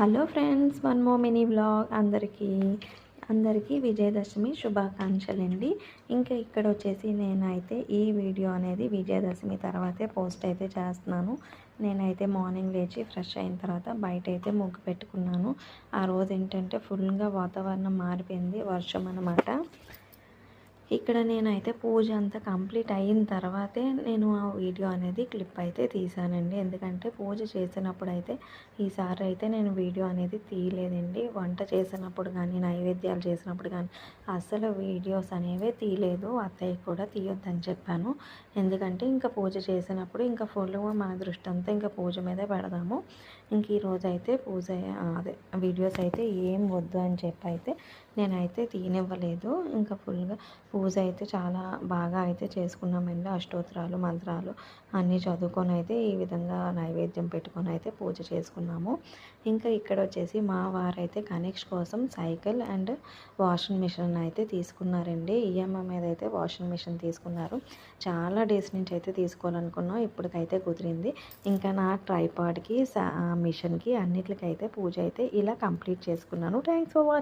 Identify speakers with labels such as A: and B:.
A: Hello friends one more mini blog అందరికీ అందరికీ విజయదశమి శుభాకాంక్షలు అండి ఇంకా ఇక్కడ వచ్చేసి నేనైతే ఈ వీడియో అనేది విజయదశమి తర్వాతే పోస్ట్ అయితే చేస్తున్నాను. నేనైతే మార్నింగ్ లేచి ఫ్రెష్ అయిన తర్వాత బయట అయితే ముగ్గు పెట్టుకున్నాను. ఆ రోజు ఏంటంటే ఫుల్గా వాతావరణం మారిపోయింది వర్షం అనమాట ఇక్కడ నేనైతే పూజ అంతా కంప్లీట్ అయిన తర్వాతే నేను ఆ వీడియో అనేది క్లిప్ అయితే తీసానండి ఎందుకంటే పూజ చేసినప్పుడు అయితే ఈసారి అయితే నేను వీడియో అనేది తీయలేదండి. వంట చేసినప్పుడు కానీ నైవేద్యాలు చేసినప్పుడు కానీ అసలు వీడియోస్ అనేవి తీయలేదు. అత్తయ్య కూడా తీయొద్దని చెప్పాను. ఎందుకంటే ఇంకా పూజ చేసినప్పుడు ఇంకా ఫుల్గా మన దృష్టి అంతా ఇంకా పూజ మీదే పెడదాము. ఇంక ఈరోజు అయితే పూజ అదే వీడియోస్ అయితే ఏం వద్దు అని చెప్పి అయితే నేనైతే తీయనివ్వలేదు. ఇంకా ఫుల్గా పూజ అయితే చాలా బాగా అయితే చేసుకున్నామండి. అష్టోత్తరాలు మంత్రాలు అన్నీ చదువుకొని అయితే ఈ విధంగా నైవేద్యం పెట్టుకొని అయితే పూజ చేసుకున్నాము. ఇంకా ఇక్కడ వచ్చేసి మా వారైతే కనెక్ట్ కోసం సైకిల్ అండ్ వాషింగ్ మిషన్ అయితే తీసుకున్నారండి. ఈఎంఐ మీద అయితే వాషింగ్ మిషన్ తీసుకున్నారు. చాలా డేస్ నుంచి అయితే తీసుకోవాలనుకున్నాం. ఇప్పటికైతే కుదిరింది. ఇంకా నా ట్రైపాడ్కి మిషన్కి అన్నిటికైతే పూజ అయితే ఇలా కంప్లీట్ చేసుకున్నాను. Thanks for watching